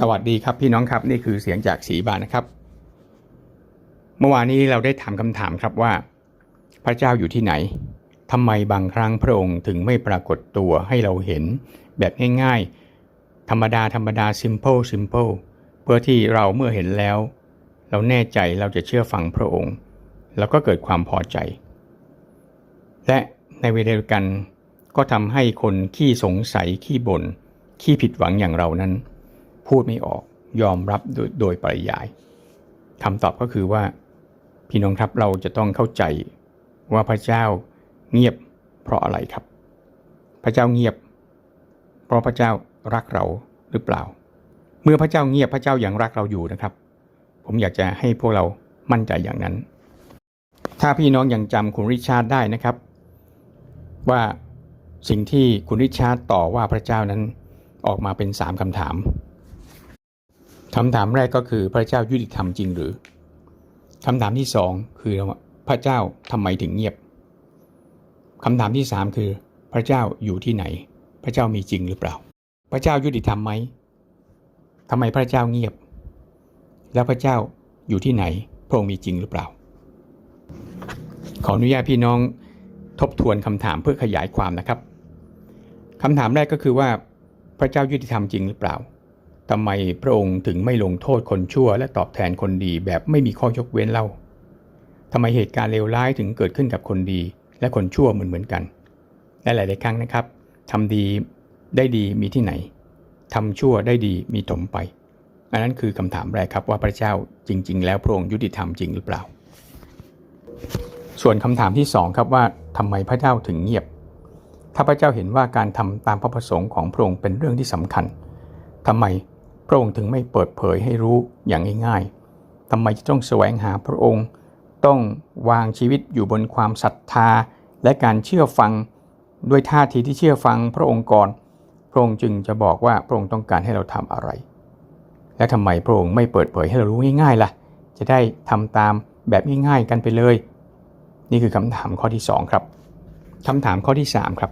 สวัสดีครับพี่น้องครับนี่คือเสียงจากสีบานนะครับ เมื่อวานนี้เราได้ถามคำถามครับว่า พระเจ้าอยู่ที่ไหนทำไมบางครั้งพระองค์ถึงไม่ปรากฏตัวให้เราเห็นแบบง่ายๆ ธรรมดาธรรมดา simple simple เพื่อที่เราเมื่อเห็นแล้ว เราแน่ใจเราจะเชื่อฟังพระองค์ แล้วก็เกิดความพอใจ และในเวลาเดียวกันก็ทำให้คนขี้สงสัยขี้บน่นขี้ผิดหวังอย่างเรานั้น พูดไม่ออกยอมรับโดยโดยปริยายคำตอบก็คือว่า พี่น้องครับเราจะต้องเข้าใจว่าพระเจ้าเงียบเพราะอะไรครับ พระเจ้าเงียบ เพราะพระเจ้ารักเราหรือเปล่า เมื่อพระเจ้าเงียบพระเจ้ายังรักเราอยู่นะครับ ผมอยากจะให้พวกเรามั่นใจอย่างนั้น ถ้าพี่น้องยังจำคุณริชาร์ดได้นะครับ ว่าสิ่งที่คุณริชาร์ดต่อว่าพระเจ้านั้นออกมาเป็นสามคำถาม คำถามแรกก็คือพระเจ้ายุติธรรมจริงหรือคำถามที่สองคือพระเจ้าทำไมถึงเงียบคำถามที่สามคือ พระเจ้าอยู่ที่ไหน พระเจ้ามีจริงหรือเปล่า พระเจ้ายุติธรรมไหมทำไมพระเจ้าเงียบ แล้วพระเจ้าอยู่ที่ไหน พระองค์มีจริงหรือเปล่า ขออนุญาตพี่น้องทบทวนคำถามเพื่อขยายความนะครับคำถามแรกก็คือว่าพระเจ้ายุติธรรมจริงหรือเปล่า ทำไมพระองค์ถึงไม่ลงโทษคนชั่ว และตอบแทนคนดีแบบไม่มีข้อยกเว้นเล่าทำไมเหตุการณ์เลวร้ายถึงเกิดขึ้นกับคนดี และคนชั่วเหมือนเหมือนกัน และหลาย ๆ ครั้งนะครับทำดีได้ดีมีที่ไหนทำชั่วได้ดีมีถมไป อันนั้นคือคำถามแรกครับว่าพระเจ้าจริง ๆ แล้วพระองค์ยุติธรรมจริงหรือเปล่า ส่วนคำถามที่สองครับว่าทำไมพระเจ้าถึงเงียบ ถ้าพระเจ้าเห็นว่าการทำตามพระประสงค์ของพระองค์เป็นเรื่องที่สำคัญทำไม พระองค์ถึงไม่เปิดเผยให้รู้อย่างง่ายๆทำไมจะต้องแสวงหาพระองค์ ต้องวางชีวิตอยู่บนความศรัทธา และการเชื่อฟังด้วยท่าทีที่เชื่อฟังพระองค์ก่อนพระองค์จึงจะบอกว่าพระองค์ต้องการให้เราทำอะไร และทำไมพระองค์ไม่เปิดเผยให้เรารู้ง่ายๆล่ะ จะได้ทำตามแบบง่ายๆกันไปเลย นี่คือคำถามข้อที่สองครับคำถามข้อที่สามครับ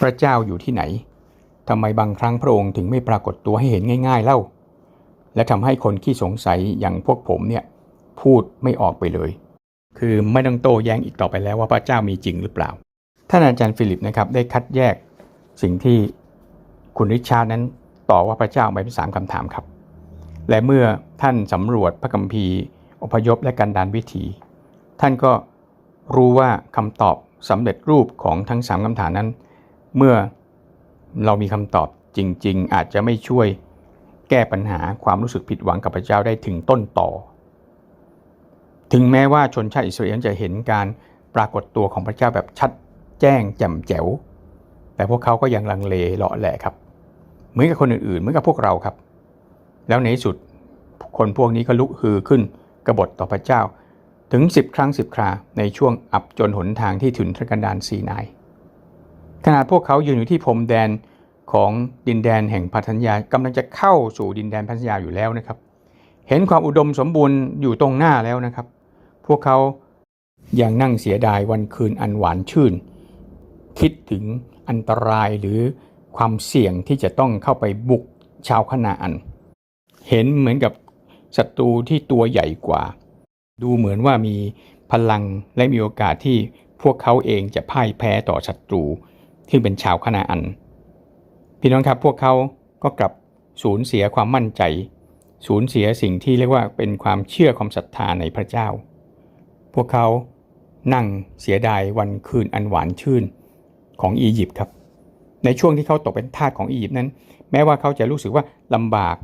พระเจ้าอยู่ที่ไหน ทำไมบางครั้งพระองค์ถึงไม่ปรากฏตัวให้เห็นง่าย ๆเล่า และทำให้คนขี้สงสัยอย่างพวกผมเนี่ยพูดไม่ออกไปเลย คือไม่ต้องโต้แย้งอีกต่อไปแล้วว่าพระเจ้ามีจริงหรือเปล่า ท่านอาจารย์ฟิลิปนะครับได้คัดแยกสิ่งที่คุณริชาร์ดนั้นต่อว่าพระเจ้าไปเป็นสามคำถามครับ และเมื่อท่านสำรวจพระคัมภีร์อพยพและการดานวิถี ท่านก็รู้ว่าคำตอบสำเร็จรูปของทั้งสามคำถามนั้น เมื่อ เรามีคำตอบจริง ๆ อาจจะไม่ช่วยแก้ปัญหาความรู้สึกผิดหวังกับพระเจ้าได้ถึงต้นต่อ ถึงแม้ว่าชนชาติอิสราเอลจะเห็นการปรากฏตัวของพระเจ้าแบบชัดแจ้งแจ่มแจ๋ว แต่พวกเขาก็ยังลังเลเลาะแหละครับ เหมือนกับคนอื่นๆ เหมือนกับพวกเราครับ แล้วในที่สุดคนพวกนี้ก็ลุกฮือขึ้นกบฏต่อพระเจ้าถึง 10 ครั้ง 10 คราในช่วงอับจนหนทางที่ถึงทะกันดานซีนาย ขณะพวกเขายืนอยู่ที่พรมแดนของดินแดนแห่งพันธญญากำลังจะเข้าสู่ดินแดนพันธัญญาอยู่แล้วนะครับ เห็นความอุดมสมบูรณ์อยู่ตรงหน้าแล้วนะครับ พวกเขายังนั่งเสียดายวันคืนอันหวานชื่น คิดถึงอันตรายหรือความเสี่ยงที่จะต้องเข้าไปบุกชาวคณาอัน เห็นเหมือนกับศัตรูที่ตัวใหญ่กว่า ดูเหมือนว่ามีพลังและมีโอกาสที่พวกเขาเองจะพ่ายแพ้ต่อศัตรู ที่เป็นชาวคณาอัน พี่น้องครับพวกเขาก็กลับสูญเสียความมั่นใจ สูญเสียสิ่งที่เรียกว่าเป็นความเชื่อความศรัทธาในพระเจ้า พวกเขานั่งเสียดายวันคืนอันหวานชื่นของอียิปต์ครับ ในช่วงที่เขาตกเป็นทาสของอียิปต์นั้น แม้ว่าเขาจะรู้สึกว่าลำบาก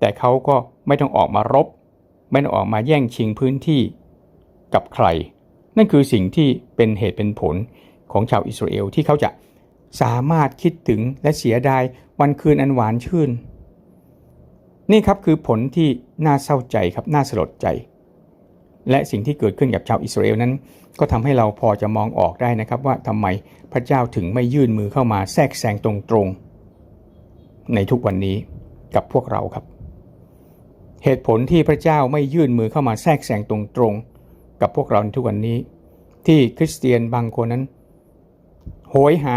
แต่เขาก็ไม่ต้องออกมารบ ไม่ต้องออกมาแย่งชิงพื้นที่กับใคร นั่นคือสิ่งที่เป็นเหตุเป็นผลของชาวอิสราเอลที่เขาจะ สามารถคิดถึงและเสียดายวันคืนอันหวานชื่น นี่ครับคือผลที่น่าเศร้าใจครับน่าสลดใจ และสิ่งที่เกิดขึ้นกับชาวอิสราเอลนั้น ก็ทำให้เราพอจะมองออกได้นะครับว่าทำไมพระเจ้าถึงไม่ยื่นมือเข้ามาแทรกแซงตรงๆ ในทุกวันนี้กับพวกเราครับ เหตุผลที่พระเจ้าไม่ยื่นมือเข้ามาแทรกแซงตรงๆ กับพวกเราในทุกวันนี้ ที่คริสเตียนบางคนนั้นโหยหา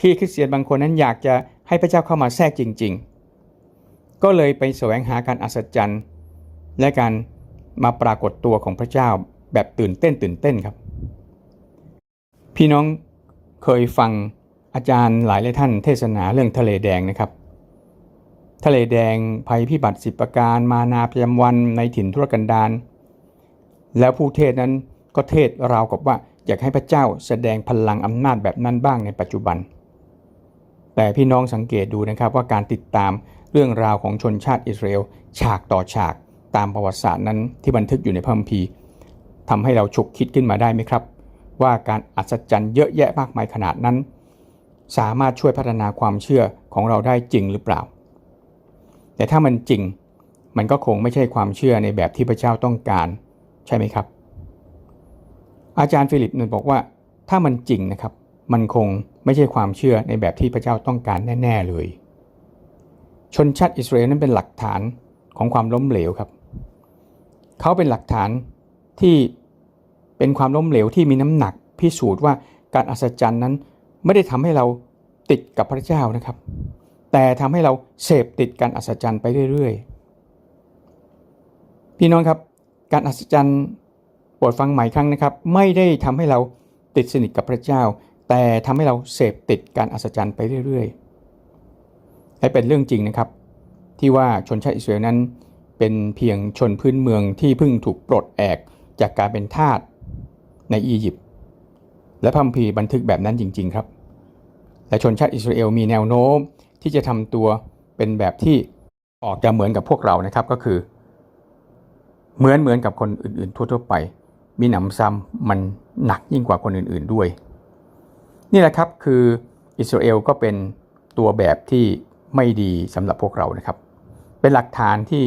คริสเตียนบางคนนั้นอยากจะให้พระเจ้าเข้ามาแทรกจริง ๆ ก็เลยไปแสวงหาการอัศจรรย์ และการมาปรากฏตัวของพระเจ้าแบบตื่นเต้นตื่นเต้นครับ พี่น้องเคยฟังอาจารย์หลายหลายท่านเทศนาเรื่องทะเลแดงนะครับ ทะเลแดงภัยพิบัติสิบประการมานาประจำวันในถิ่นทุรกันดารแล้วผู้เทศนั้นก็เทศราวกับว่าอยากให้พระเจ้าแสดงพลังอำนาจแบบนั้นบ้างในปัจจุบัน แต่พี่น้องสังเกตดูนะครับว่าการติดตามเรื่องราวของชนชาติอิสราเอลฉากต่อฉากตามประวัติศาสตร์นั้นที่บันทึกอยู่ในพระคัมภีร์ทำให้เราฉุกคิดขึ้นมาได้ไหมครับ ว่าการอัศจรรย์เยอะแยะมากมายขนาดนั้น สามารถช่วยพัฒนาความเชื่อของเราได้จริงหรือเปล่า แต่ถ้ามันจริงมันก็คงไม่ใช่ความเชื่อในแบบที่พระเจ้าต้องการ ใช่ไหมครับ อาจารย์ฟิลิปนันบอกว่าถ้ามันจริงนะครับ มันคงไม่ใช่ความเชื่อในแบบที่พระเจ้าต้องการแน่ ๆเลย ชนชาติอิสราเอลนั้นเป็นหลักฐานของความล้มเหลวครับ เขาเป็นหลักฐานที่เป็นความล้มเหลวที่มีน้ำหนักพิสูจน์ว่าการอัศจรรย์นั้นไม่ได้ทำให้เราติดกับพระเจ้านะครับ แต่ทำให้เราเสพติดการอัศจรรย์ไปเรื่อยๆ พี่น้องครับ การอัศจรรย์โปรดฟังใหม่ครั้งนะครับ ไม่ได้ทำให้เราติดสนิทกับพระเจ้า แต่ทำให้เราเสพติดการอัศจรรย์ไปเรื่อยๆ และเป็นเรื่องจริงนะครับ ที่ว่าชนชาติอิสราเอลนั้นเป็นเพียงชนพื้นเมืองที่เพิ่งถูกปลดแอกจากการเป็นทาสในอียิปต์และพัมพีบันทึกแบบนั้นจริง ๆ ครับ และชนชาติอิสราเอลมีแนวโน้มที่จะทำตัวเป็นแบบที่ออกจะเหมือนกับพวกเรานะครับก็คือ เหมือนเหมือนกับคนอื่นๆ ทั่วๆไป มีหนำซ้ำมันหนักยิ่งกว่าคนอื่นๆด้วย นี่แหละครับคืออิสราเอลก็เป็นตัวแบบที่ไม่ดีสำหรับพวกเรานะครับ เป็นหลักฐานที่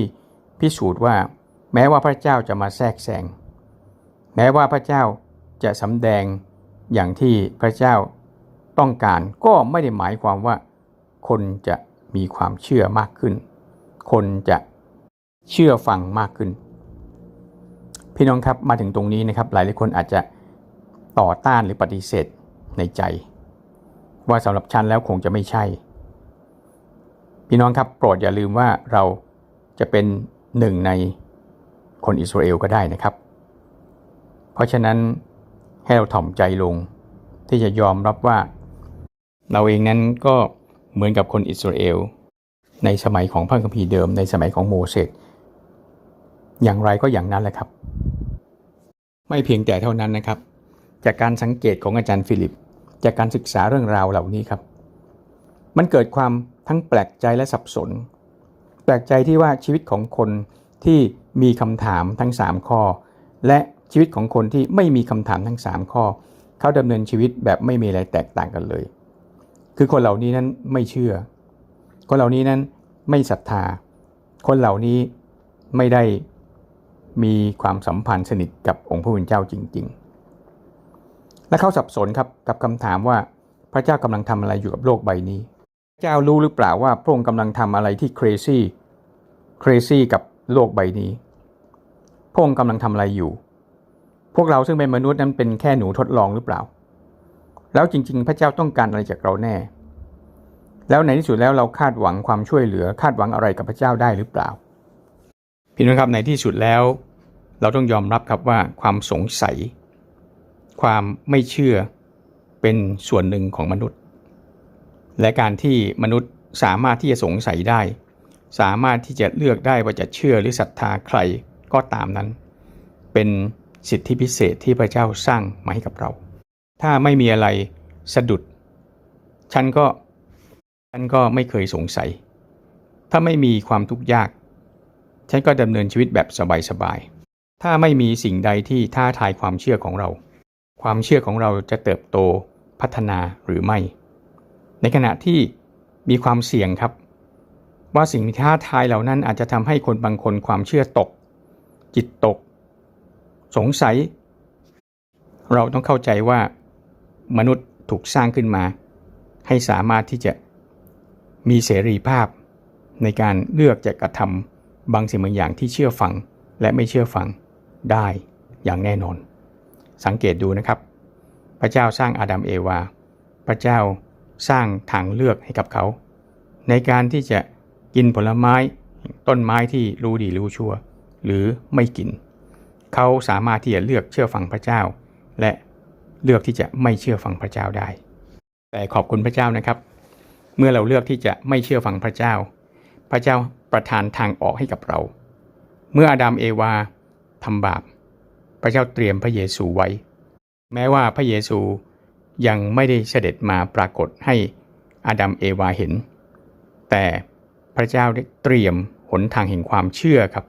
พิสูจน์ว่าแม้ว่าพระเจ้าจะมาแทรกแซงแม้ว่าพระเจ้าจะสำแดงอย่างที่พระเจ้าต้องการก็ไม่ได้หมายความว่า คนจะมีความเชื่อมากขึ้น คนจะเชื่อฟังมากขึ้น พี่น้องครับมาถึงตรงนี้นะครับ หลายหลายคนอาจจะต่อต้านหรือปฏิเสธ ในใจ ว่าสำหรับฉันแล้วคงจะไม่ใช่ พี่น้องครับโปรดอย่าลืมว่าเราจะเป็นหนึ่งในคนอิสราเอลก็ได้นะครับ เพราะฉะนั้นให้เราถ่อมใจลงที่จะยอมรับว่า เราเองนั้นก็เหมือนกับคนอิสราเอล ในสมัยของพระคัมภีร์เดิม ในสมัยของโมเสสอย่างไรก็อย่างนั้นแหละครับ ไม่เพียงแต่เท่านั้นนะครับ จากการสังเกตของอาจารย์ฟิลิป จากการศึกษาเรื่องราวเหล่านี้ครับ มันเกิดความทั้งแปลกใจและสับสน แปลกใจที่ว่าชีวิตของคนที่มีคำถามทั้ง 3 ข้อ และชีวิตของคนที่ไม่มีคำถามทั้ง 3 ข้อ เขาดำเนินชีวิตแบบไม่มีอะไรแตกต่างกันเลย คือคนเหล่านี้นั้นไม่เชื่อ คนเหล่านี้นั้นไม่ศรัทธา คนเหล่านี้ไม่ได้มีความสัมพันธ์สนิทกับองค์พระผู้เป็นเจ้าจริง ๆ และเขาสับสนครับกับคำถามว่าพระเจ้ากำลังทำอะไรอยู่กับโลกใบนี้ พระเจ้ารู้หรือเปล่าว่าพระองค์กำลังทำอะไรที่ crazy crazy กับโลกใบนี้ พระองค์กำลังทำอะไรอยู่ พวกเราซึ่งเป็นมนุษย์นั้นเป็นแค่หนูทดลองหรือเปล่า แล้วจริง ๆ พระเจ้าต้องการอะไรจากเราแน่ แล้วในที่สุดแล้วเราคาดหวังความช่วยเหลือคาดหวังอะไรกับพระเจ้าได้หรือเปล่า พี่น้องครับในที่สุดแล้ว เราต้องยอมรับครับว่าความสงสัย ความไม่เชื่อเป็นส่วนหนึ่งของมนุษย์ และการที่มนุษย์สามารถที่จะสงสัยได้ สามารถที่จะเลือกได้ว่าจะเชื่อหรือศรัทธาใครก็ตามนั้น เป็นสิทธิพิเศษที่พระเจ้าสร้างมาให้กับเรา ถ้าไม่มีอะไรสะดุด ฉันก็ฉันก็ไม่เคยสงสัย ถ้าไม่มีความทุกข์ยาก ฉันก็ดำเนินชีวิตแบบสบายๆ ถ้าไม่มีสิ่งใดที่ท้าทายความเชื่อของเรา ความเชื่อของเราจะเติบโตพัฒนาหรือไม่ ในขณะที่มีความเสี่ยงครับ ว่าสิ่งท้าทายเหล่านั้นอาจจะทำให้คนบางคนความเชื่อตก จิตตก สงสัย เราต้องเข้าใจว่ามนุษย์ถูกสร้างขึ้นมา ให้สามารถที่จะมีเสรีภาพ ในการเลือกจะกระทำบางสิ่งบางอย่างที่เชื่อฟังและไม่เชื่อฟังได้อย่างแน่นอน สังเกตดูนะครับ พระเจ้าสร้างอาดัมเอวา พระเจ้าสร้างทางเลือกให้กับเขา ในการที่จะกินผลไม้ต้นไม้ที่รู้ดีรู้ชั่ว หรือไม่กิน เขาสามารถที่จะเลือกเชื่อฟังพระเจ้า และเลือกที่จะไม่เชื่อฟังพระเจ้าได้ แต่ขอบคุณพระเจ้านะครับ เมื่อเราเลือกที่จะไม่เชื่อฟังพระเจ้า พระเจ้าประทานทางออกให้กับเรา เมื่ออาดัมเอวาทำบาป พระเจ้าเตรียมพระเยซูไว้ แม้ว่าพระเยซูยังไม่ได้เสด็จมาปรากฏให้อาดัมเอวาเห็น แต่พระเจ้าได้เตรียมหนทางแห่งความเชื่อครับ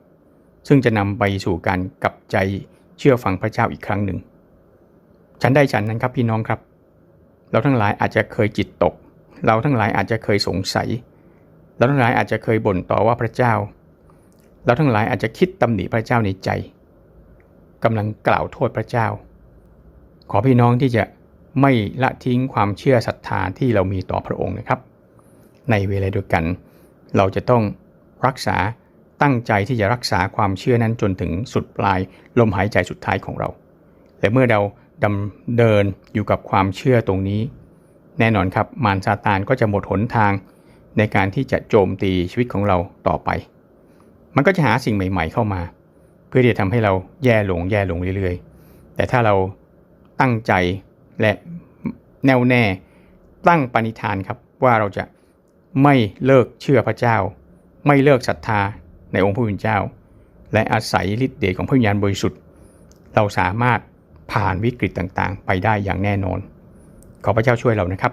ซึ่งจะนำไปสู่การกลับใจเชื่อฟังพระเจ้าอีกครั้งหนึ่ง ฉันได้ฉันนั้นครับพี่น้องครับ เราทั้งหลายอาจจะเคยจิตตก เราทั้งหลายอาจจะเคยสงสัย เราทั้งหลายอาจจะเคยบ่นต่อว่าพระเจ้า เราทั้งหลายอาจจะคิดตำหนิพระเจ้าในใจ กำลังกล่าวโทษพระเจ้า ขอพี่น้องที่จะไม่ละทิ้งความเชื่อศรัทธาที่เรามีต่อพระองค์นะครับ ในเวลาเดียวกัน เราจะต้องรักษาตั้งใจที่จะรักษาความเชื่อนั้นจนถึงสุดปลายลมหายใจสุดท้ายของเรา และเมื่อเราดำเดินอยู่กับความเชื่อตรงนี้ แน่นอนครับมารซาตานก็จะหมดหนทางในการที่จะโจมตีชีวิตของเราต่อไป มันก็จะหาสิ่งใหม่ ๆ เข้ามา พื่อที่จะทำให้เราแย่ลงแย่ลงเรื่อยๆ แต่ถ้าเราตั้งใจและแน่วแน่ตั้งปณิธานครับว่าเราจะไม่เลิกเชื่อพระเจ้า ไม่เลิกศรัทธาในองค์พระผู้เป็นเจ้า และอาศัยฤทธิ์เดชของพระวิญญาณบริสุทธิ์ เราสามารถผ่านวิกฤตต่างๆ ไปได้อย่างแน่นอน ขอพระเจ้าช่วยเรานะครับ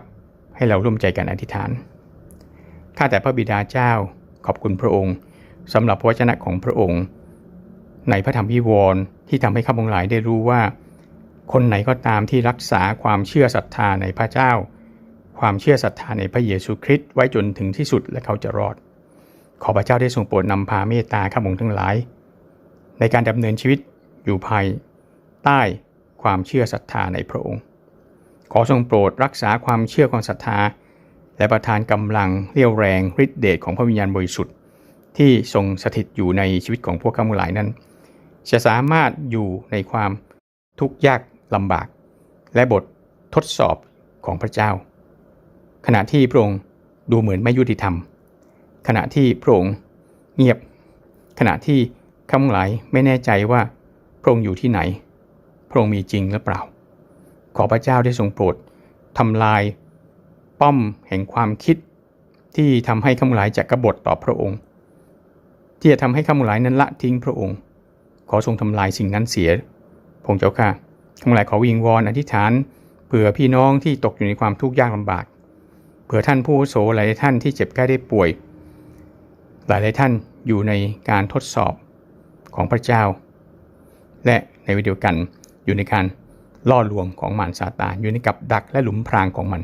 ให้เราร่วมใจกันอธิษฐาน ข้าแต่พระบิดาเจ้าขอบคุณพระองค์สำหรับพระวจนะของพระองค์ ในพระธรรมวิวรณ์ที่ทำให้ข้าพงหลายได้รู้ว่า คนไหนก็ตามที่รักษาความเชื่อศรัทธาในพระเจ้า ความเชื่อศรัทธาในพระเยซูคริสต์ไว้จนถึงที่สุดและเขาจะรอด ขอพระเจ้าได้ทรงโปรดนำพาเมตตาข้าพงทั้งหลาย ในการดำเนินชีวิตอยู่ภายใต้ความเชื่อศรัทธาในพระองค์ ขอทรงโปรดรักษาความเชื่อความศรัทธา และประทานกำลังเรี่ยวแรงฤทธิเดชของพระวิญญาณบริสุทธิ์ที่ทรงสถิตอยู่ในชีวิตของพวกข้าพงหลายนั้น จะสามารถอยู่ในความทุกข์ยากลำบาก และบททดสอบของพระเจ้า ขณะที่พระองค์ดูเหมือนไม่ยุติธรรม ขณะที่พระองค์เงียบ ขณะที่ข้างหลายไม่แน่ใจว่าพระองค์อยู่ที่ไหน พระองค์มีจริงหรือเปล่า ขอพระเจ้าได้ทรงโปรดทำลายป้อมแห่งความคิดที่ทำให้ข้าหลายจะกบฏต่อพระองค์ ที่จะทำให้ข้าหลายนั้นละทิ้งพระองค์ ขอทรงทำลายสิ่งนั้นเสีย พงเจ้าค่ะข้าพหลายขอวิงวอนอธิษฐาน เผื่อพี่น้องที่ตกอยู่ในความทุกข์ยากลำบาก เผื่อท่านผู้โสหลายท่านที่เจ็บไข้ได้ป่วยหลายท่านอยู่ในการทดสอบของพระเจ้า และในวิดีโอกันอยู่ในการล่อลวงของมารซาตานอยู่ในกับดักและหลุมพรางของมัน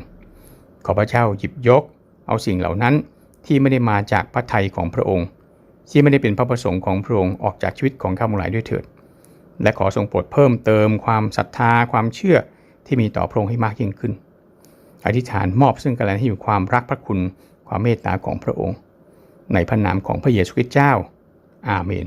ขอพระเจ้าหยิบยก เอาสิ่งเหล่านั้นที่ไม่ได้มาจากพระทัยของพระองค์ ที่ไม่ได้เป็นพระประสงค์ของพระองค์ออกจากชีวิตของข้ามูลหลาด้วยเถิด และขอทรงโปรดเพิ่มเติมความศรัทธาความเชื่อที่มีต่อพระองค์ให้มากยิ่งขึ้น อธิษฐานมอบซึ่งกันและกันให้มีความรักพระคุณความเมตตาของพระองค์ ในพระนามของพระเยซูคริสต์เจ้า อาเมน